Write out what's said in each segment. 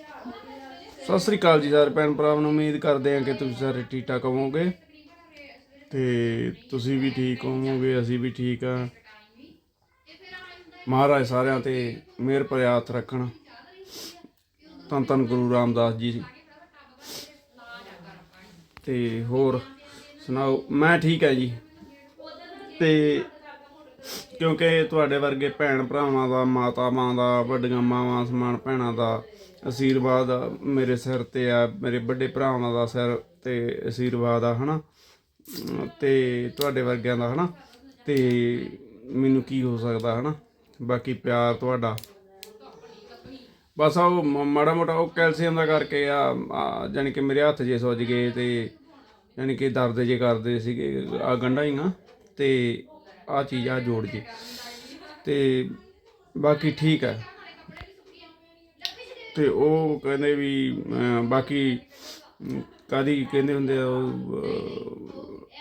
ਸਤਿ ਸ੍ਰੀ ਅਕਾਲ ਜੀ ਸਾਰੇ ਭੈਣ ਭਰਾਵਾਂ ਨੂੰ ਉਮੀਦ ਕਰਦੇ ਹਾਂ ਕਿ ਤੁਸੀਂ ਸਾਰੇ ਠੀਕ ਠਾਕ ਹੋਵੋਗੇ ਤੇ ਤੁਸੀਂ ਵੀ ਠੀਕ ਹੋਵੋਗੇ, ਅਸੀਂ ਵੀ ਠੀਕ ਆ ਮਹਾਰਾਜ ਸਾਰਿਆਂ ਤੇ ਮਿਹਰ ਭਰਿਆ ਰੱਖਣ। ਧੰਨ ਧੰਨ ਗੁਰੂ ਰਾਮਦਾਸ ਜੀ। ਤੇ ਹੋਰ ਸੁਣਾਓ, ਮੈਂ ਠੀਕ ਹੈ ਜੀ। ਤੇ ਕਿਉਂਕਿ ਤੁਹਾਡੇ ਵਰਗੇ ਭੈਣ ਭਰਾਵਾਂ ਦਾ, ਮਾਤਾ ਮਾਂ ਦਾ, ਵੱਡੀਆਂ ਮਾਵਾਂ, ਸਮਾਨ ਭੈਣਾਂ ਦਾ ਆਸ਼ੀਰਵਾਦ ਮੇਰੇ ਸਿਰ ਤੇ ਆ, ਮੇਰੇ ਵੱਡੇ ਭਰਾਵਾਂ ਦਾ ਸਿਰ ਤੇ ਆਸ਼ੀਰਵਾਦ ਆ, ਹਨਾ? ਅਮ ਤੇ ਤੁਹਾਡੇ ਵਰਗਿਆਂ ਦਾ, ਹਨਾ? ਤੇ ਮੈਨੂੰ ਕੀ ਹੋ ਸਕਦਾ, ਹਨਾ? ਬਾਕੀ ਪਿਆਰ ਤੁਹਾਡਾ। ਬਸ ਆ ਉਹ ਮ- ਮਾੜਾ ਮੋਟਾ ਉਹ ਕੈਲਸ਼ੀਅਮ ਦਾ ਕਰਕੇ ਆ ਆ ਜਾਣੀ ਕਿ ਮੇਰੇ ਹੱਥ ਜੇ ਸੁੱਜ ਗਏ ਤੇ ਯਾਨੀ ਕਿ ਦਰਦ ਜੇ ਕਰਦੇ ਸੀਗੇ ਆ ਗੰਢਾਂ ਹੀ ਆ ਤੇ ਆ ਚੀਜ਼ ਆ ਜੋੜ ਜੇ। ਤੇ ਬਾਕੀ ਠੀਕ ਹੈ ਤੇ ਉਹ ਕਹਿੰਦੇ ਵੀ ਬਾਕੀ ਅਮ, ਕਾਦੀ ਕਹਿੰਦੇ ਹੁੰਦੇ ਆ ਉਹ,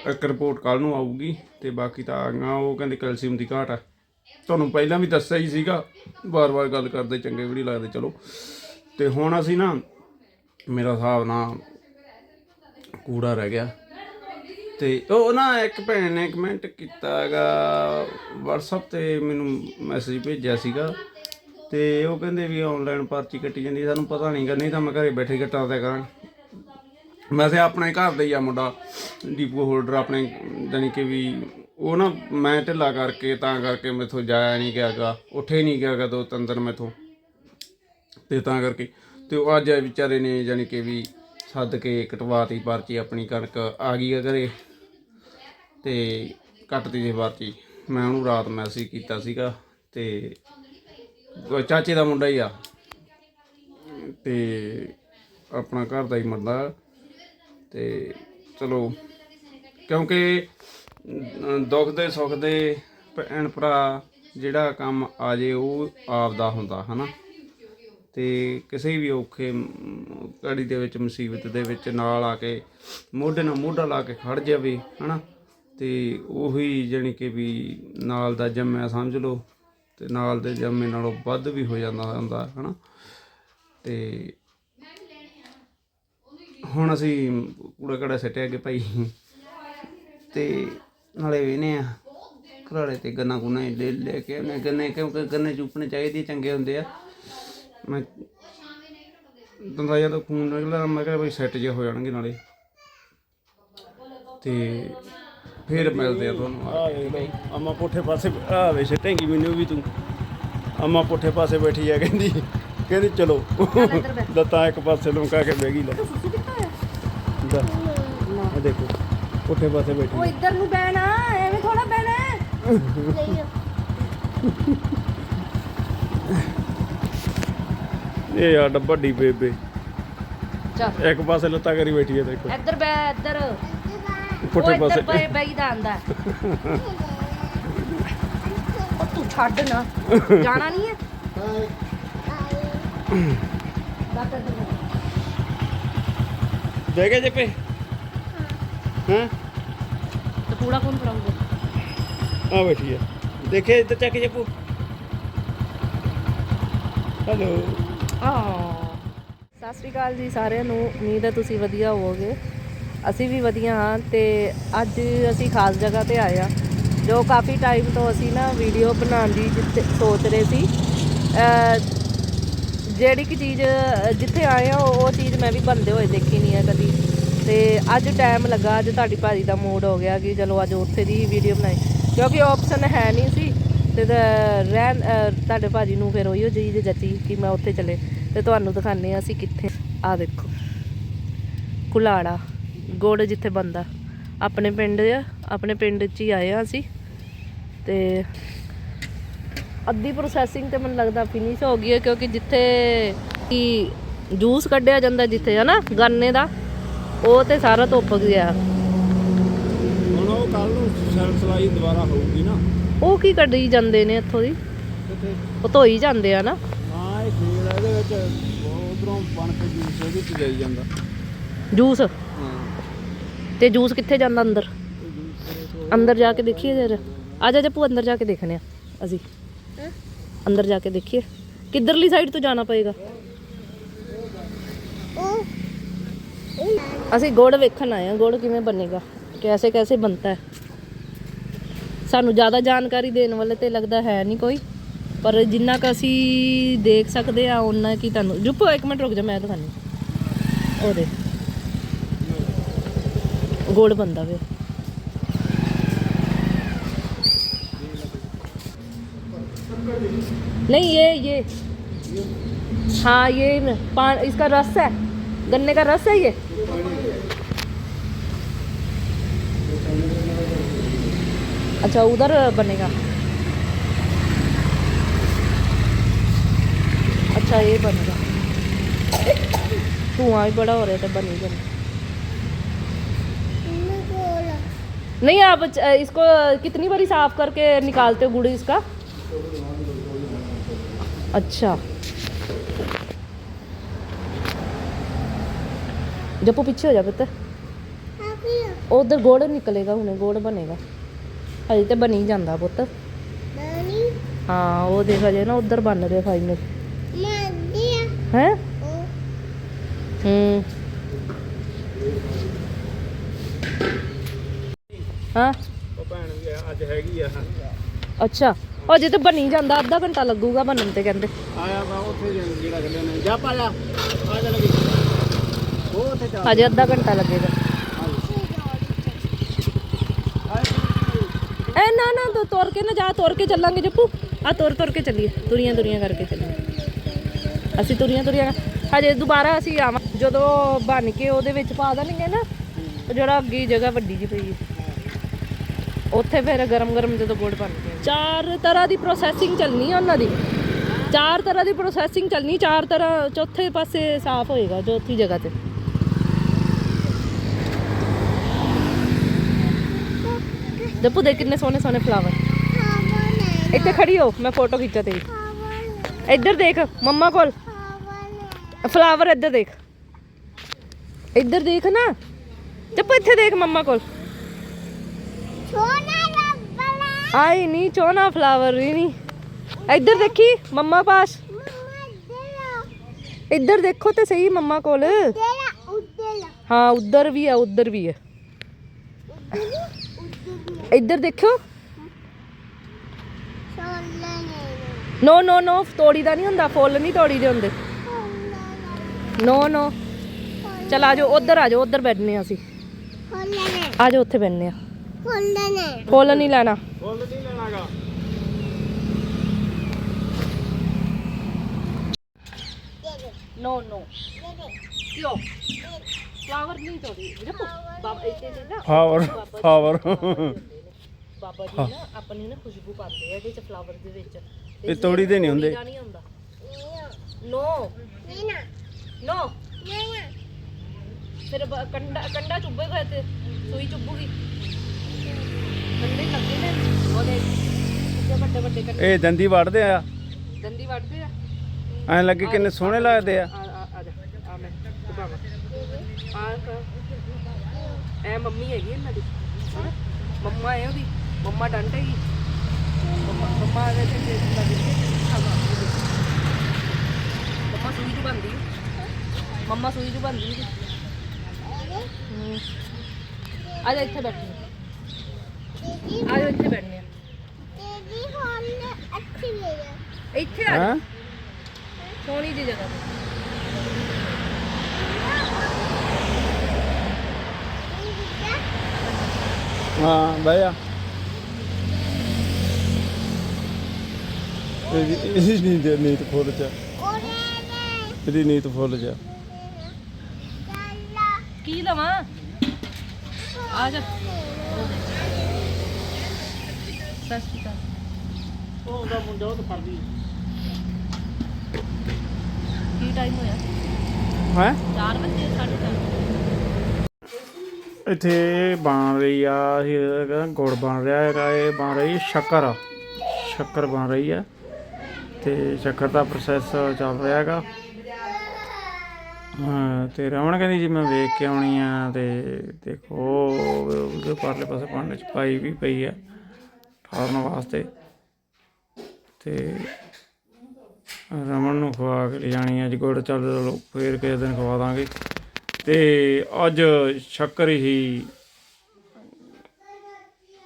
ਇੱਕ ਰਿਪੋਰਟ ਕੱਲ ਨੂੰ ਆਊਗੀ ਤੇ ਬਾਕੀ ਤਾਂ ਆਗਾ ਉਹ ਕਹਿੰਦੇ ਕੈਲਸ਼ੀਅਮ ਦੀ ਘਾਟ ਆ। ਤੁਹਾਨੂੰ ਪਹਿਲਾਂ ਵੀ ਦੱਸਿਆ ਹੀ ਸੀਗਾ ਵਾਰ-ਵਾਰ ਗੱਲ ਕਰਦੇ ਚੰਗੇ ਵੀ ਨਹੀਂ ਲੱਗਦੇ ਚਲੋ। ਤੇ ਹੁਣ ਅਸੀਂ ਨਾ ਮੇਰਾ ਹਿਸਾਬ ਨਾਲ ਕੂੜਾ ਰਹਿ ਗਿਆ। ਤੇ ਉਹ ਨਾ ਇੱਕ ਭੈਣ ਨੇ ਕਮੈਂਟ ਕੀਤਾ ਹੈਗਾ WhatsApp ਤੇ ਮੈਨੂੰ ਮੈਸੇਜ ਭੇਜਿਆ ਸੀਗਾ। ਤੇ ਉਹ ਕਹਿੰਦੇ ਵੀ ਆਨਲਾਈਨ ਪਰਚੀ ਕੱਟੀ ਜਾਂਦੀ ਸਾਨੂੰ ਪਤਾ ਨਹੀਂ ਨਹੀਂ ਤਾਂ ਮੈਂ ਘਰੇ ਬੈਠੇ ਕੱਟਾ ਦਿਆ ਕਰਾਂ ਵੈਸੇ ਆਪਣੇ ਘਰ ਦਾ ਹੀ ਆ ਮੁੰਡਾ ਡੀਪੋ ਹੋਲਡਰ ਆਪਣੇ, ਜਾਣੀ ਕਿ ਵੀ ਉਹ ਨਾ ਮੈਂ ਢਿੱਲਾ ਕਰਕੇ ਤਾਂ ਕਰਕੇ ਮੈਥੋਂ ਜਾਇਆ ਨਹੀਂ ਗਿਆਗਾ ਉੱਠੇ ਨਹੀਂ ਗਿਆਗਾ ਦੋ ਤਿੰਨ ਦਿਨ ਮੈਥੋਂ। ਤੇ ਤਾਂ ਕਰਕੇ, ਤੇ ਉਹ ਅੱਜ ਵਿਚਾਰੇ ਨੇ ਜਾਣੀ ਕਿ ਵੀ ਸੱਦ ਕੇ ਕਟਵਾਤੀ ਪਰਚੀ, ਆਪਣੀ ਕਣਕ ਆ ਗਈ ਆ ਘਰੇ, ਤੇ ਕੱਟਤੀ ਜੇ ਪਰਚੀ। ਮੈਂ ਉਹਨੂੰ ਰਾਤ ਮੈਸੇਜ ਕੀਤਾ ਸੀਗਾ, ਤੇ ਚਾਚੇ ਦਾ ਮੁੰਡਾ ਹੀ ਆ। ਤੇ ਆਪਣਾ ਘਰ ਦਾ ਹੀ ਮੁੰਡਾ। ਤੇ ਚਲੋ, ਕਿਉਂਕਿ ਦੁੱਖ ਦੇ ਸੁੱਖ ਦੇ ਭੈਣ ਭਰਾ ਜਿਹੜਾ ਕੰਮ ਆ ਜੇ ਉਹ ਆਪਦਾ ਹੁੰਦਾ, ਹਨਾ। ਤੇ ਕਿਸੇ ਵੀ ਔਖੇ ਘੜੀ ਦੇ ਵਿੱਚ, ਮੁਸੀਬਤ ਦੇ ਵਿੱਚ ਨਾਲ ਆ ਕੇ, ਮੋਢੇ ਨਾਲ ਮੋਢਾ ਲਾ ਕੇ ਖੜ ਜਾਵੇ, ਹਨਾ। ਤੇ ਉਹੀ ਜਾਣੀ ਕਿ ਵੀ ਨਾਲ ਦਾ ਜੰਮਿਆ ਸਮਝ ਲਓ। ਤੇ ਨਾਲ ਦੇ ਜੰਮੇ ਨਾਲੋਂ ਵੱਧ ਵੀ ਹੋ ਜਾਂਦਾ ਹੁੰਦਾ, ਹਨਾ? ਤੇ ਹੁਣ ਅਸੀਂ ਕੂੜਾ ਕੜਾ ਸੱਟਿਆ ਕਿ ਭਾਈ। ਤੇ ਨਾਲੇ ਵੇਨੇ ਆ ਘਰਾੜੇ ਤੇ ਗੰਨਾ ਗੁਨਾ ਲੈ ਲੈ ਕੇ ਉਹਨੇ ਗੰਨੇ ਕਿਉਂਕਿ ਗੰਨੇ ਚੂਪਣੇ ਚਾਹੀਦੇ, ਚੰਗੇ ਹੁੰਦੇ ਆ। ਮੈਂ ਦੰਦਾਂ ਤੋਂ ਖੂਨ ਨਿਕਲਦਾ, ਮੈਂ ਕਿਹਾ ਬਈ ਸੈੱਟ ਜੇ ਹੋ ਜਾਣਗੇ ਨਾਲੇ। ਤੇ ਫਿਰ ਮਿਲਦੇ ਆ ਤੁਹਾਨੂੰ ਆ ਵੇ ਬਈ ਅਮਾ ਪੁੱਠੇ ਪਾਸੇ ਆ ਵੇ ਸਿੱਟੇਂਗੀ ਮੈਨੂੰ ਵੀ ਤੂੰ। ਅਮਾ ਪੁੱਠੇ ਪਾਸੇ ਬੈਠੀ ਆ ਕਹਿੰਦੀ ਕਹਿੰਦੀ ਚਲੋ। ਲੱਤਾਂ ਇੱਕ ਪਾਸੇ ਲੁਕਾ ਕੇ ਬਹਿ ਗਈ ਲੈ। ਇਹ ਦੇਖੋ ਪੁੱਠੇ ਪਾਸੇ ਬੈਠੀ। ਉਹ ਇੱਧਰ ਨੂੰ ਬਹਿਣਾ ਐਵੇਂ ਥੋੜਾ ਬਹਿਣਾ। ਇਹ ਆ ਡੱਬਾ ਡੀ ਬੇਬੇ। ਚੱਲ। ਇੱਕ ਪਾਸੇ ਲੱਤਾਂ ਕਰੀ ਬੈਠੀ ਹੈ ਦੇਖੋ। ਇੱਧਰ ਬਹਿ ਇੱਧਰ। ਪੁੱਠੇ ਉਹ ਇੱਧਰ ਪਾਸੇ। ਬਹਿ ਬੈਠਦਾ ਆਂਦਾ। ਉਹ ਤੂੰ ਛੱਡ ਨਾ। ਜਾਣਾ ਨਹੀਂ ਹੈ? ਬਹਿ। ਦੇ ਗਏ ਜੱਪੇ ਹਾਂ? ਤੇ ਕੂੜਾ ਕੌਣ ਫੜਾਉਂਗਾ ਆ ਬੈਠੀ ਹੈ ਦੇਖੇ ਇੱਧਰ ਚੱਕ ਜੱਪੂ ਹੈਲੋ। ਆ ਸਤਿ ਸ਼੍ਰੀ ਅਕਾਲ ਜੀ ਸਾਰਿਆਂ ਨੂੰ। ਉਮੀਦ ਹੈ ਤੁਸੀਂ ਵਧੀਆ ਹੋਵੋਗੇ। ਅਸੀਂ ਵੀ ਵਧੀਆ ਹਾਂ ਤੇ ਅੱਜ ਅਸੀਂ ਖਾਸ ਜਗ੍ਹਾ ਤੇ ਆਏ ਆ ਜੋ ਕਾਫੀ ਟਾਈਮ ਤੋਂ ਅਸੀਂ ਨਾ ਵੀਡੀਓ ਬਣਾਉਣ ਦੀ ਜਿੱਥੇ ਸੋਚ ਰਹੇ ਸੀ। ਜਿਹੜੀ ਕਿ ਚੀਜ਼, ਜਿੱਥੇ ਆਏ ਆ ਉਹ ਚੀਜ਼ ਮੈਂ ਵੀ ਬੰਦੇ ਹੋਏ ਦੇਖੀ ਨਹੀਂ ਆ ਕਦੀ। ਤੇ ਅੱਜ ਟਾਈਮ ਲੱਗਾ, ਅੱਜ ਤੁਹਾਡੀ ਭਾਜੀ ਦਾ ਮੂਡ ਹੋ ਗਿਆ ਕਿ ਚਲੋ ਅੱਜ ਉੱਥੇ ਦੀ ਵੀਡੀਓ ਬਣਾਈ। ਕਿਉਂਕਿ ਆਪਸ਼ਨ ਹੈ ਨਹੀਂ ਸੀ ਤੇ ਰਹਿਣ, ਅਹ ਤੁਹਾਡੇ ਭਾਜੀ ਨੂੰ ਫਿਰ ਉਹੀ ਚੀਜ਼ ਜੱਚੀ ਕਿ ਮੈਂ ਉੱਥੇ ਚਲੇ। ਤੇ ਤੁਹਾਨੂੰ ਦਿਖਾਣੇ ਆ ਅਸੀਂ ਕਿੱਥੇ। ਆ ਦੇਖੋ। ਕੁਲਾੜਾ। ਗੁੜ ਜਿੱਥੇ ਬੰਦਾ ਆਪਣੇ ਪਿੰਡ ਆ ਆਪਣੇ ਪਿੰਡ 'ਚ ਹੀ ਆਏ ਆ ਅਸੀਂ। ਤੇ ਅੱਧੀ ਪ੍ਰੋਸੈਸਿੰਗ ਤੇ ਮੈਨੂੰ ਲੱਗਦਾ ਫਿਨਿਸ਼ ਹੋ ਗਈ ਹੈ ਕਿਉਂਕਿ ਜਿੱਥੇ ਕੀ ਜੂਸ ਕੱਢਿਆ ਜਾਂਦਾ ਜਿੱਥੇ ਹਨਾ ਗੰਨੇ ਦਾ ਉਹ ਤੇ ਸਾਰਾ ਧੁੱਪ ਗਿਆ। ਹੁਣ ਉਹ ਕੱਲ ਨੂੰ ਸੈਲ ਸਲਾਈ ਦੁਬਾਰਾ ਹੋਊਗੀ ਨਾ। ਉਹ ਕੀ ਕੱਢੀ ਜਾਂਦੇ ਨੇ ਇੱਥੋਂ ਦੀ? ਉਹ ਧੋਈ ਜਾਂਦੇ ਆ ਨਾ। ਹਾਂ ਇਹ ਆ ਇਹਦੇ ਵਿੱਚ ਉਧਰੋਂ ਬਣ ਕੇ ਜੂਸ ਇਹਦੇ ਚ ਜਾਈ ਜਾਂਦਾ। ਜੂਸ? ਹਾਂ ਤੇ ਜੂਸ ਕਿੱਥੇ ਜਾਂਦਾ ਅੰਦਰ? ਅੰਦਰ ਜਾ ਕੇ ਦੇਖੀਏ ਜਰਾ ਆ ਜਾ ਜੱਪੂ ਅੰਦਰ ਜਾ ਕੇ ਦੇਖਨੇ ਆ ਅਸੀਂ। ਅੰਦਰ ਜਾ ਕੇ ਦੇਖੀਏ। ਕਿੱਧਰਲੀ ਸਾਈਡ ਤੋਂ ਜਾਣਾ ਪਏਗਾ? ਅਸੀਂ ਗੁੜ ਵੇਖਣ ਆਏ ਹਾਂ। ਗੁੜ ਕਿਵੇਂ ਬਣੇਗਾ? ਕੈਸੇ ਕੈਸੇ ਬਣਤਾ ਹੈ? ਸਾਨੂੰ ਜ਼ਿਆਦਾ ਜਾਣਕਾਰੀ ਦੇਣ ਵਾਲੇ ਤੇ ਲੱਗਦਾ ਹੈ ਨਹੀਂ ਕੋਈ। ਪਰ ਜਿੰਨਾ ਕ ਅਸੀਂ ਦੇਖ ਸਕਦੇ ਆ ਉਹਨਾਂ ਕੀ ਤੁਹਾਨੂੰ ਜੁੱਪੋ, ਇੱਕ ਮਿੰਟ ਰੁਕ ਜਾ, ਮੈਂ ਦਿਖਾਣੀ ਉਹਦੇ ਦੇ ਗੁੜ ਬੰਦਾ ਵੇ नहीं ये ये हाँ ये न- पा, इसका रस है गन्ने का रस है ये अच्छा उधर बनेगा अच्छा ये बनेगा धुआं भी बड़ा हो रहा है तो बन ही जाना नहीं आप च- इसको कितनी बारी साफ करके निकालते हो गुड़ इसका अच्छा जप्पू पीछे हो जा पुत्त ਉਧਰ ਗੋੜ ਨਿਕਲੇਗਾ ਹੁਣੇ ਗੋੜ ਬਣੇਗਾ ਹਜੇ ਤੇ ਬਣੀ ਜਾਂਦਾ ਪੁੱਤ ਹਾਂ ਉਹ ਦੇਖ ਹਜੇ ਨਾ ਉਧਰ ਬਣ ਰਿਹਾ ਫਾਈਨਲ ਹੈ ਹੂੰ ਹਾਂ? ਉਹ ਭੈਣ ਵੀ ਆ, ਅੱਜ ਹੈਗੀ ਆ। ਅੱਛਾ। ਹਜੇ ਤੇ ਬਣੀ ਜਾਂਦਾ ਅੱਧਾ ਘੰਟਾ ਲੱਗੂਗਾ ਬਣਨ ਤੇ ਕਹਿੰਦੇ। ਆਇਆ ਵਾ ਉੱਥੇ ਜਿਹੜਾ ਜਿਹੜਾ ਕਹਿੰਦੇ ਨੇ। ਜਾ ਪਾ ਜਾ ਆ ਜਾ ਲੱਗੀ। ਉਹ ਉੱਥੇ ਜਾ। ਹਜੇ ਅੱਧਾ ਘੰਟਾ ਲੱਗੇਗਾ। ਐ ਨਾ ਨਾ ਤੂੰ ਤੁਰ ਕੇ ਨਾ ਜਾ ਤੁਰ ਕੇ ਚੱਲਾਂਗੇ ਜੱਪੂ। ਆ ਤੁਰ ਤੁਰ ਕੇ ਚੱਲੀਏ। ਤੁਰੀਆਂ ਤੁਰੀਆਂ ਕਰਕੇ ਚੱਲੀਏ। ਅਸੀਂ ਤੁਰੀਆਂ ਤੁਰੀਆਂ ਹਜੇ ਦੁਬਾਰਾ ਅਸੀਂ ਆਵਾਂ। ਜਦੋਂ ਬਣ ਕੇ ਉਹਦੇ ਵਿੱਚ ਪਾ ਦੇਣਗੇ ਨਾ ਉਹ ਜਿਹੜਾ ਅੱਗੇ ਜਗ੍ਹਾ ਵੱਡੀ ਜਿਹੀ ਪਈ ਹੈ। ਉੱਥੇ ਫਿਰ ਗਰਮ ਗਰਮ ਜਦੋਂ ਗੁੜ ਬਣ ਗਿਆ ਚਾਰ ਤਰ੍ਹਾਂ ਦੀ ਪ੍ਰੋਸੈਸਿੰਗ ਚੱਲਣੀ ਹੈ ਉਹਨਾਂ ਦੀ। ਚਾਰ ਤਰ੍ਹਾਂ ਦੀ ਪ੍ਰੋਸੈਸਿੰਗ ਚੱਲਣੀ, ਚਾਰ ਤਰ੍ਹਾਂ ਚੌਥੇ ਪਾਸੇ ਸਾਫ਼ ਹੋਏਗਾ, ਚੌਥੀ ਜਗ੍ਹਾ ਤੇ। ਜੱਪੂ ਦੇ ਕਿੰਨੇ ਸੋਹਣੇ ਸੋਹਣੇ ਫਲਾਵਰ ਇੱਥੇ ਖੜੀ ਹੋ, ਮੈਂ ਫੋਟੋ ਖਿੱਚਾ ਤੇਰੀ। ਇੱਧਰ ਦੇਖ, ਮੰਮਾ ਕੋਲ। ਫਲਾਵਰ ਇੱਧਰ ਦੇਖ। ਇੱਧਰ ਦੇਖ ਨਾ। ਜੱਪੂ ਇੱਥੇ ਦੇਖ ਮੰਮਾ ਕੋਲ। ਆਈ ਨਹੀਂ ਚੋਨਾ ਫਲਾਵਰ ਹੀ ਨਹੀਂ ਇੱਧਰ ਦੇਖੀ, ਮੰਮਾ ਪਾਸ। ਇੱਧਰ ਦੇਖੋ ਤੇ ਸਹੀ ਮੰਮਾ ਕੋਲ। ਹਾਂ, ਉੱਧਰ ਵੀ ਆ, ਉੱਧਰ ਵੀ ਹੈ ਇੱਧਰ ਦੇਖਿਓ। ਨੋ ਨੋ ਨੋ ਤੋੜੀ ਦਾ ਨਹੀਂ ਹੁੰਦਾ, ਫੁੱਲ ਨਹੀਂ ਤੋੜੀ ਦੇ ਹੁੰਦੇ। ਨੋ ਨੋ ਚਲ ਆ ਜਾਓ, ਉੱਧਰ ਆ ਜਾਓ, ਉੱਧਰ ਬੈਠਨੇ ਆ ਅਸੀਂ। ਆ ਜਾਓ, ਉੱਥੇ ਬੈਠਨੇ ਆ। ਫੁੱਲ ਨਹੀਂ ਲੈਣਾ। ਫੁੱਲ ਨਹੀਂ ਲੈਣਾਗਾ। ਨੋ ਨੋ। ਕਿਉਂ? ਫਲਾਵਰ ਨਹੀਂ ਤੋੜੀ ਦੇਖੋ ਬਾਬਾ ਇੱਥੇ ਤੇ ਨਾ ਫਾਵਰ ਫਾਵਰ ਬਾਬਾ ਜੀ ਨਾ ਆਪਣੀ ਨਾ ਖੁਸ਼ਬੂ ਪਾਉਂਦੇ ਆ ਇਹਦੇ ਚ ਫਲਾਵਰ ਦੇ ਵਿੱਚ। ਇਹ ਤੋੜੀ ਦੇ ਨਹੀਂ ਹੁੰਦੇ। ਦਾ ਨਹੀਂ ਹੁੰਦਾ। ਨੋ। ਨੋ। ਫਿਰ ਬ- ਕੰਡਾ ਕੰਡਾ ਚੁੱਭੇਗਾ ਤੇ ਸੂਈ ਚੁੱਭੂਗੀ। ਕੰਡੇ ਲੱਗੇ ਨੇ ਉਹਦੇ ਕਿੰਨੇ ਵੱਡੇ ਵੱਡੇ ਕੰਡੇ ਇਹ ਦੰਦੀ ਵੜਦੇ ਆ। ਦੰਦੀ ਵੱਢਦੇ ਆ। ਐਂ ਲੱਗੇ ਕਿੰਨੇ ਸੋਹਣੇ ਲੱਗਦੇ ਆ। ਆ ਆ ਆ ਜਾ ਆ ਮੈਂ ਚੁਭਾਵਾਂ ਆ ਕ- ਇਹ ਮੰਮੀ ਹੈਗੀ ਇਹਨਾਂ ਦੀ। ਹੈਂ? ਮੰਮਾ ਹੈ ਉਹਦੀ ਮੰਮਾ ਡੰਟੇਗੀ ਮੰਮਾ ਮੰਮਾ ਦੇ ਤੇ ਤੇ ਲੱਗ ਗਈ ਮੰਮਾ ਸੂਈ ਜੂ ਬੰਦੀ ਮੰਮਾ ਸੂਈ ਜੂ ਬੰਦੀ ਆ। ਜਾ ਇੱਥੇ ਬੈਠੀ ਆ ਜਾ ਇੱਥੇ ਬੈਠਨੇ ਆ ਇੱਥੇ ਆ ਹਾਂ? ਸੋਹਣੀ ਜੀ ਜਗ੍ਹਾ ਤੇ। ਹਾਂ ਬਹਿ ਜਾ। ਇਹਦੀ ਨੀਂਦ ਨੀਂਦ ਫੁੱਲ ਚ। ਇਹਦੀ ਨੀਂਦ ਫੁੱਲ ਚ। ਕੀ ਲਵਾਂ? ਆ ਜਾ। ਸਤਿ ਸ਼੍ਰੀ ਅਕਾਲ। ਉਹਦਾ ਮੁੰਡਾ ਉਹ ਤਾਂ ਫੜਦੀ ਕੀ ਟਾਈਮ ਹੋਇਆ? ਹੈ? 4 ਵਜੇ 4:30 ਇੱਥੇ ਬਣ ਰਹੀ ਆ ਇਹ ਹੈਗਾ ਗੁੜ ਬਣ ਰਿਹਾ ਹੈਗਾ ਇਹ ਬਣ ਰਹੀ ਹੈ ਸ਼ੱਕਰ। ਸ਼ੱਕਰ ਬਣ ਰਹੀ ਆ ਤੇ ਸ਼ੱਕਰ ਦਾ ਪ੍ਰੋਸੈਸ ਚੱਲ ਰਿਹਾ ਹੈਗਾ। ਹਾਂ ਤੇ ਰਮਣ ਕਹਿੰਦੀ ਜੀ ਮੈਂ ਵੇਖ ਕੇ ਆਉਣੀ ਆ ਤੇ ਦੇਖੋ ਉਹਦੇ ਪਰਲੇ ਪਾਸੇ ਪਾਣੀ ਚ ਪਾਈ ਵੀ ਪਈ ਆ। ਠਾਰਨ ਵਾਸਤੇ। ਤੇ ਰਮਨ ਨੂੰ ਖਵਾ ਕੇ ਲਿਜਾਣੀ ਅੱਜ ਗੁੜ ਚੱਲ ਚਲੋ, ਫੇਰ ਕਿਸੇ ਦਿਨ ਖਵਾ ਦਾਂਗੇ। ਤੇ ਅੱਜ ਸ਼ੱਕਰ ਹੀ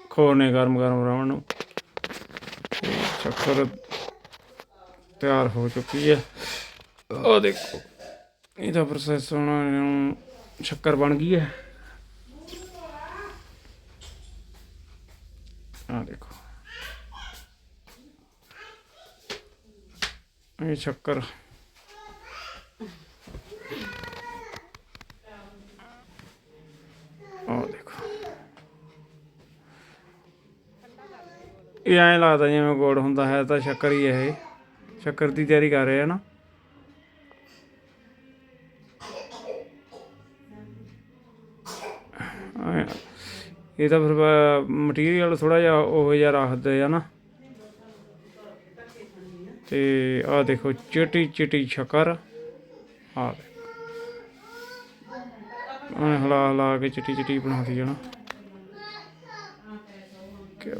ਖੋਣੇ ਗਰਮ ਗਰਮ ਰਮਨ ਨੂੰ। ਸ਼ੱਕਰ ਤਿਆਰ ਹੋ ਚੁੱਕੀ ਹੈ ਉਹ ਦੇਖੋ, ਇਹਦਾ ਪ੍ਰੋਸੈਸ ਹੁਣ ਇਹਨੂੰ ਸ਼ੱਕਰ ਬਣ ਗਈ ਹੈ ਆ ਦੇਖੋ ਇਹ ਸ਼ੱਕਰ। ਆ ਦੇਖੋ। ਇਹ ਐਂ ਲੱਗਦਾ ਜਿਵੇਂ ਗੁੜ ਹੁੰਦਾ ਹੈ ਤਾਂ ਸ਼ੱਕਰ ਹੀ ਹੈ ਇਹ। ਸ਼ੱਕਰ ਦੀ ਤਿਆਰੀ ਕਰ ਰਹੇ ਆ ਨਾ। ਇਹ ਤਾਂ ਫਿਰ ਮਟੀਰੀਅਲ ਥੋੜਾ ਜਿਹਾ ਉਹ ਜਿਹਾ ਰੱਖਦੇ ਆ ਨਾ। ਤੇ ਆ ਦੇਖੋ ਚਿੱਟੀ ਚਿੱਟੀ ਸ਼ੱਕਰ। ਆ ਉਹਨੇ ਹਲਾ ਹਲਾ ਕੇ ਚਿੱਟੀ ਚਿੱਟੀ ਬਣਾਤੀ ਜਣਾ ਕਿਆ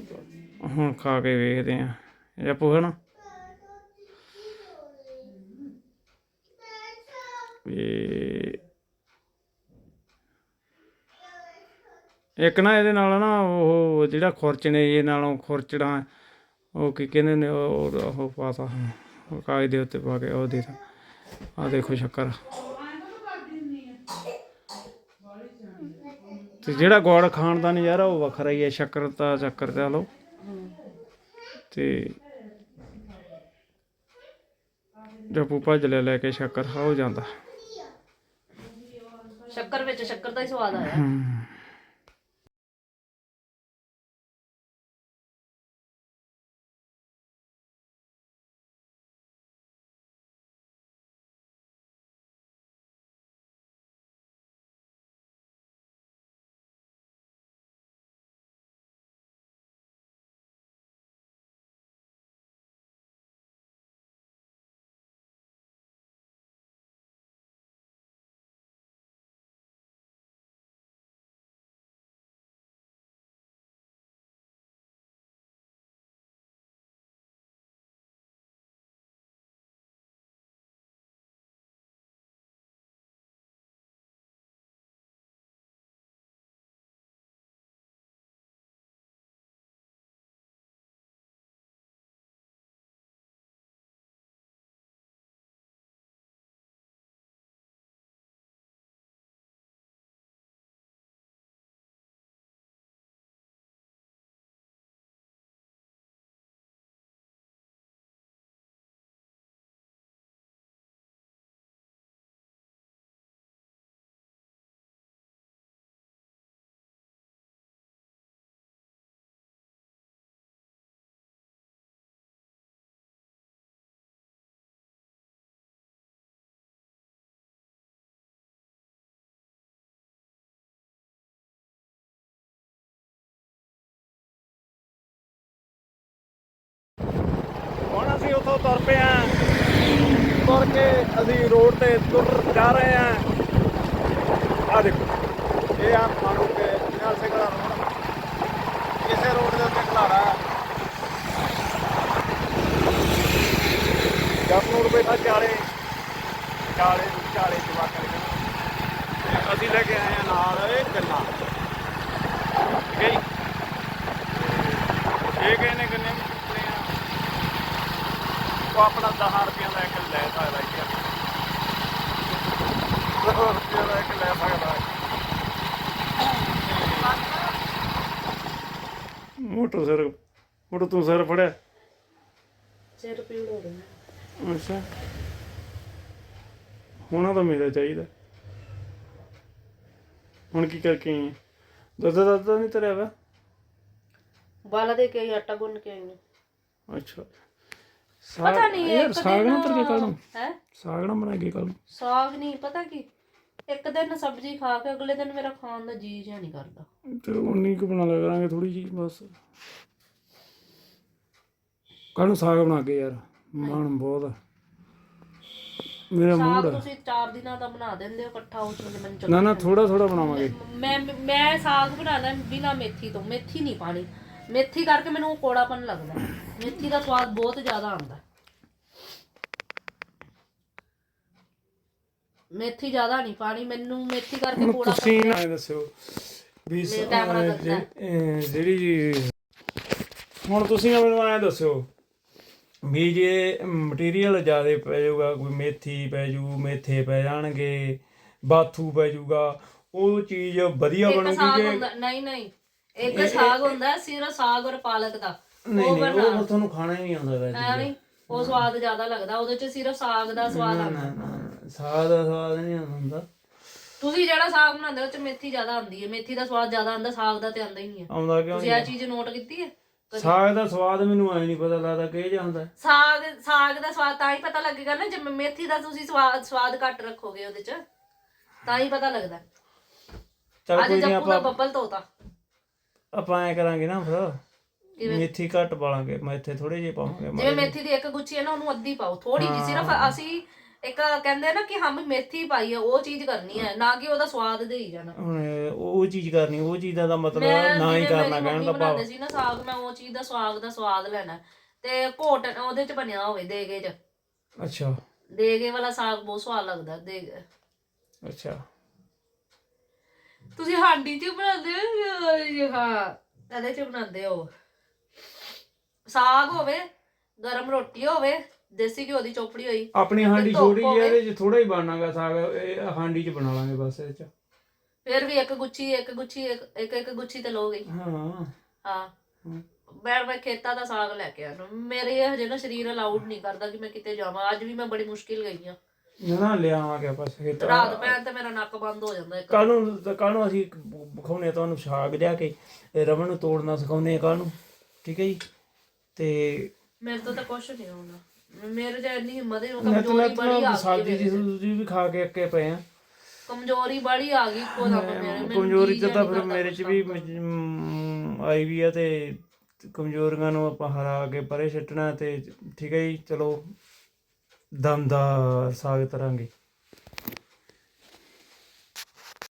ਹੁਣ ਖਾ ਕੇ ਵੇਖਦੇ ਆ। ਇਹ ਪੋਹ ਨਾ। ਇਹ ਇੱਕ ਨਾ ਇਹਦੇ ਨਾਲ ਨਾ ਉਹ ਜਿਹੜਾ ਖੁਰਚਣੇ ਇਹ ਨਾਲੋਂ ਖੁਰਚੜਾ ਉਹ ਕੀ ਕਹਿੰਦੇ ਨੇ ਉਹ ਉਹ ਪਾਤਾ ਕਾਗਜ਼ ਦੇ ਉੱਤੇ ਪਾ ਕੇ ਉਹ ਦੇ ਆ ਦੇਖੋ ਸ਼ੱਕਰ ਤੇ ਜਿਹੜਾ ਗੁੜ ਖਾਣ ਦਾ ਨਜ਼ਾਰਾ ਉਹ ਵੱਖਰਾ ਹੀ ਹੈ ਸ਼ੱਕਰ ਤਾਂ ਸ਼ੱਕਰ ਤੇ ਲਓ ਤੇ ਜਪੂ ਭੱਜ ਲੈ ਲੈ ਕੇ ਸ਼ੱਕਰ ਹੋ ਜਾਂਦਾ ਸ਼ੱਕਰ ਵਿੱਚ ਸ਼ੱਕਰ ਦਾ ਹੀ ਸਵਾਦ ਆਇਆ ਤੁਰ ਪਏ ਆਂ। ਤੁਰ ਕੇ ਅਸੀਂ ਰੋਡ ਤੇ ਤੁਰ ਜਾ ਰਹੇ ਆਂ। ਆ ਦੇਖੋ, ਇਹ ਆ ਮਾਨੋ ਕਿ ਨਾਲ ਸਿੰਘਲਾ ਰੋਡ ਇਸੇ ਰੋਡ ਦੇ ਉੱਤੇ ਖਲਾਰਾ ਜਦ ਨੂੰ ਰੁਪਏ ਦਾ ਚਾਲੇ। ਚਾਲੇ ਚਾਲੇ ਜਵਾਕਾਂ ਦੇ ਅਸੀਂ ਲੈ ਕੇ ਆਏ ਆ ਨਾਲ ਇਹ ਗੰਨਾ ਠੀਕ ਹੈ ਜੀ। ਇਹ ਕਹਿੰਦੇ ਗੰਨੇ ਵੀ ਉਹ ਆਪਣਾ 10 ਰੁਪਏ ਦਾ ਇੱਕ ਲੈ ਸਕਦਾ ਹੈ ਦਸ ਰੁਪਏ ਦਾ ਇੱਕ ਲੈ ਸਕਦਾ ਹੈ ਮੋਟੋ ਸਰ ਮੋਟੋ ਤੂੰ ਸਰ ਫੜਿਆ? ਸਿਰ ਪੀੜ ਹੋ ਰਿਹਾ ਅੱਛਾ। ਹੋਣਾ ਤਾਂ ਮੇਰਾ ਚਾਹੀਦਾ। ਹੁਣ ਕੀ ਕਰਕੇ ਆਈ? ਦੁੱਧ ਦਾ ਤਾਂ ਨਹੀਂ ਤਰਿਆ ਵਾ? ਬਾਲਾ ਦੇ ਕੇ ਆਈ, ਆਟਾ ਗੁੰਨ ਕੇ ਆਈ ਅੱਛਾ। ਪਤਾ ਨਹੀਂ ਯਾਰ ਇੱਕ ਸਾਗ ਨਾ ਤਰ ਕੇ ਕੱਲ ਨੂੰ। ਹੈ? ਸਾਗ ਨਾ ਬਣਾਏਗੀ ਕੱਲ ਨੂੰ। ਸਾਗ ਨਹੀਂ ਪਤਾ ਕੀ? ਇੱਕ ਦਿਨ ਸਬਜ਼ੀ ਖਾ ਕੇ ਅਗਲੇ ਦਿਨ ਮੇਰਾ ਖਾਣ ਦਾ ਜੀ ਜਿਹਾ ਨਹੀਂ ਕਰਦਾ। ਤੇ ਉਨੀ ਕੁ ਬਣਾ ਲਿਆ ਕਰਾਂਗੇ ਥੋੜੀ ਜੀ ਬਸ। ਕੱਲ ਨੂੰ ਸਾਗ ਬਣਾ ਕੇ ਯਾਰ ਮਨ ਬਹੁਤ ਆ। ਮੇਰਾ ਮੂਡ ਸਾਗ ਆ। ਤੁਸੀਂ 4 ਦਿਨਾਂ ਦਾ ਬਣਾ ਦਿੰਦੇ ਹੋ ਇਕੱਠਾ ਉਸ ਨੂੰ ਮੈਨੂੰ ਨਾ ਨਾ ਥੋੜਾ ਥੋੜਾ ਬਣਾਵਾਂਗੇ। ਮੈਂ ਮੈਂ ਸਾਗ ਬਣਾਉਣਾ ਬਿਨਾ ਮੇਥੀ ਤੋਂ ਮੇਥੀ ਨਹੀਂ ਪਾਣੀ। ਮੇਥੀ ਕਰਕੇ ਮੈਨੂੰ ਕੋੜਾਪਨ ਲੱਗਦਾ। ਮੇਥੀ ਦਾ ਸਵਾਦ ਬਹੁਤ ਜ਼ਿਆਦਾ ਆਉਂਦਾ। ਮੇਥੀ ਜ਼ਿਆਦਾ ਨਹੀਂ ਪਾਣੀ ਮੈਨੂੰ ਮੇਥੀ ਕਰਕੇ ਪੂੜਾ ਤੁਸੀਂ ਨਾ ਦੱਸਿਓ ਵੀ ਸ- ਮੇਰੇ ਕੈਮਰਾ ਅਹ, ਦੱਸਦਾ। ਜੇ- ਅਹ, ਜਿਹੜੀ ਹੁਣ ਤੁਸੀਂ ਨਾ ਮੈਨੂੰ ਐਂ ਦੱਸਿਓ ਵੀ ਜੇ ਮਟੀਰੀਅਲ ਜ਼ਿਆਦਾ ਪੈ ਜਾਊਗਾ ਕੋਈ ਮੇਥੀ ਪੈ ਜੂ ਮੇਥੇ ਪੈ ਜਾਣਗੇ ਬਾਥੂ ਪੈ ਜਾਊਗਾ ਉਹ ਚੀਜ਼ ਵਧੀਆ ਇੱਕ ਬਣੂਗੀ ਸਾਗ ਜੇ ਹੁੰਦਾ ਨਹੀਂ ਨਹੀਂ ਇੱਕ ਸਾਗ ਹੁੰਦਾ ਸਿਰਫ ਸਾਗ ਔਰ ਪਾਲਕ ਦਾ। ਨਹੀਂ ਉਹ ਨਹੀਂ ਉਹ ਤੁਹਾਨੂੰ ਖਾਣਾ ਹੀ ਨਹੀਂ ਆਉਂਦਾ ਵੈਸੇ ਐ ਨਹੀਂ ਉਹ ਸਵਾਦ ਜ਼ਿਆਦਾ ਲੱਗਦਾ ਉਹਦੇ ਚ ਸਿਰਫ ਸਾਗ ਦਾ ਸਵਾਦ ਨਾ ਆਉਂਦਾ। ਨਾ ਨਾ ਸਾਗ ਦਾ ਸਵਾਦ ਨਹੀਂ ਆਉਂਦਾ। ਤੁਸੀਂ ਜਿਹੜਾ ਸਾਗ ਬਣਾਉਂਦੇ ਹੋ ਉਹ ਚ ਮੇਥੀ ਜ਼ਿਆਦਾ ਆਉਂਦੀ ਹੈ। ਮੇਥੀ ਦਾ ਸਵਾਦ ਜ਼ਿਆਦਾ ਆਉਂਦਾ ਸਾਗ ਦਾ ਤੇ ਆਉਂਦਾ ਹੀ ਨਹੀਂ ਹੈ। ਆਉਂਦਾ ਕਿਉਂ ਤੁਸੀਂ ਇਹ ਚੀਜ਼ ਨੋਟ ਕੀਤੀ ਹੈ? ਸਾਗ ਦਾ ਸਵਾਦ ਮੈਨੂੰ ਐ ਨਹੀਂ ਪਤਾ ਲੱਗਦਾ ਕਿ ਇਹ ਜਾਂਦਾ ਸਾਗ ਸਾਗ ਦਾ ਸਵਾਦ ਤਾਂ ਹੀ ਪਤਾ ਲੱਗੇਗਾ ਨਾ ਜੇ ਮੇਥੀ ਦਾ ਤੁਸੀਂ ਸਵਾਦ ਸਵਾਦ ਘੱਟ ਰੱਖੋਗੇ ਉਹਦੇ ਚ ਤਾਂ ਹੀ ਪਤਾ ਲੱਗਦਾ। ਚਲ ਅੱਜ ਕੋਈ ਨਹੀਂ ਜੱਪੂ ਦਾ ਆਪਾਂ ਬੱਬਲ ਤੋਤਾ। ਆਪਾਂ ਐ ਕਰਾਂਗੇ ਨਾ ਫਿਰ? ਮੇਥੀ ਘੱਟ ਪਾਲਾਂਗੇ ਮੇਥੇ ਥੋੜੇ ਜਿਹੇ ਪਾਵਾਂਗੇ ਜਿਵੇਂ ਮੇਥੀ ਦੀ ਇੱਕ ਗੁੱਛੀ ਹੈ ਨਾ ਉਹਨੂੰ ਅੱਧੀ ਪਾਓ ਥੋੜੀ ਜਿਹੀ ਸਿਰਫ ਅਸੀਂ ਇੱਕ ਕਹਿੰਦੇ ਆ ਨਾ ਕਿ ਹਮ ਮੇਥੀ ਪਾਈ ਹੈ ਉਹ ਚੀਜ਼ ਕਰਨੀ ਹੈ ਨਾ ਕਿ ਉਹਦਾ ਸਵਾਦ ਦੇਈ ਜਾਣਾ। ਹੁਣ ਉਹ ਉਹ ਚੀਜ਼ ਕਰਨੀ ਉਹ ਚੀਜ਼ ਦਾ ਤਾਂ ਮਤਲਬ ਨਾ ਹੀ ਜਿਵੇਂ ਕਰਨਾ ਮੇਰੀ ਕਹਿਣ ਮੰਮੀ ਦਾ ਭਾਵ। ਬਣਾਉਂਦੇ ਸੀ ਨਾ ਸਾਗ ਮੈਂ ਉਹ ਚੀਜ਼ ਦਾ ਸਵਾਦ ਦਾ ਸਵਾਦ ਲੈਣਾ। ਤੇ ਘੋਟ ਉਹਦੇ ਚ ਬਣਿਆ ਹੋਵੇ ਦੇਗੇ ਚ। ਅੱਛਾ। ਦੇਗੇ ਵਾਲਾ ਸਾਗ ਬਹੁਤ ਸਵਾਦ ਲੱਗਦਾ ਦੇਗ। ਅੱਛਾ। ਤੁਸੀਂ ਹਾਂਡੀ ਚ ਬਣਾਉਂਦੇ ਹੋ ਹਾਂ ਇਹਦੇ ਚ ਬਣਾਉਂਦੇ ਹੋ? ਸਾਗ ਹੋਵੇ ਗਰਮ ਰੋਟੀ ਹੋਵੇ ਦੇਸੀ ਘਿਓ ਦੀ ਚੋਪੜੀ ਹੋਈ ਆਪਣੀ ਹਾਂਡੀ ਛੋਟੀ। ਹੈ, ਇਹਦੇ ਚ ਥੋੜਾ ਹੀ ਬਣਾਗਾ ਸਾਗ ਇਹ ਹਾਂਡੀ ਚ ਬਣਾ ਲਾਂਗੇ ਬਸ ਇਹਦੇ ਚ। ਫਿਰ ਵੀ ਇੱਕ ਗੁੱਛੀ ਇੱਕ ਗੁੱਛੀ ਇੱਕ ਇੱਕ- ਇੱਕ ਗੁੱਛੀ ਤੇ ਲੋਗੇ ਹਾਂ। ਹਾਂ। ਹਮ। ਮੈਂ ਮੈਂ ਖੇਤਾਂ ਦਾ ਸਾਗ ਲੈ ਕੇ ਆਣਾ ਮੇਰੇ ਇਹ ਹਜੇ ਨਾ ਸਰੀਰ ਅਲਾਉਡ ਨਹੀਂ ਕਰਦਾ ਕਿ ਮੈਂ ਕਿਤੇ ਜਾਵਾਂ। ਅੱਜ ਵੀ ਮੈਂ ਬੜੀ ਮੁਸ਼ਕਿਲ ਗਈ ਆ ਨਾ ਨਾ ਲਿਆਵਾਂਗੇ ਆਪਾਂ ਖੇਤ ਰਾਤ ਪੈਣ ਤੇ ਮੇਰਾ ਨੱਕ ਬੰਦ ਹੋ ਜਾਂਦਾ ਇੱਕ। ਕੱਲ ਨੂੰ ਕੱਲ ਨੂੰ ਅਸੀਂ ਵਿਖਾਉਨੇ ਤੁਹਾਨੂੰ ਸਾਗ ਲਿਆ ਕੇ। ਇਹ ਰਮਨ ਨੂੰ ਤੋੜਨਾ ਸਿਖਾਉਨੇ ਕੱਲ ਨੂੰ। ਠੀਕ ਹੈ ਜੀ? ਤੇ ਮੇਰੇ ਤੋਂ ਤਾਂ ਕੁਝ ਨਹੀਂ ਹੋਣਾ ਮੇਰੇ ਇੰਨੀ ਹਿੰਮਤ ਹੈ ਨਤ ਕਮਜ਼ੋਰੀ ਬੜੀ ਆ ਗਈ ਮੇਰੇ ਵੀ ਖਾ ਕੇ ਅੱਕੇ ਪਏ ਆ। ਕਮਜ਼ੋਰੀ ਬੜੀ ਆ ਗਈ ਇੱਕੋ ਦਮ ਮੇਰੇ ਮੈਨੂੰ ਕਮਜ਼ੋਰੀ ਜੀ ਤਾਂ ਫਿਰ ਨਹੀਂ ਮੇਰੇ ਚ ਵੀ ਮ, ਆਈ ਵੀ ਆ ਤੇ ਕਮਜ਼ੋਰੀਆਂ ਨੂੰ ਆਪਾਂ ਹਰਾ ਕੇ ਪਰੇ ਛੱਟਣਾ ਤੇ ਠੀਕ ਹੈ ਜੀ ਚਲੋ ਦਮ ਦਾ ਸਾਗ ਤਰਾਂਗੇ।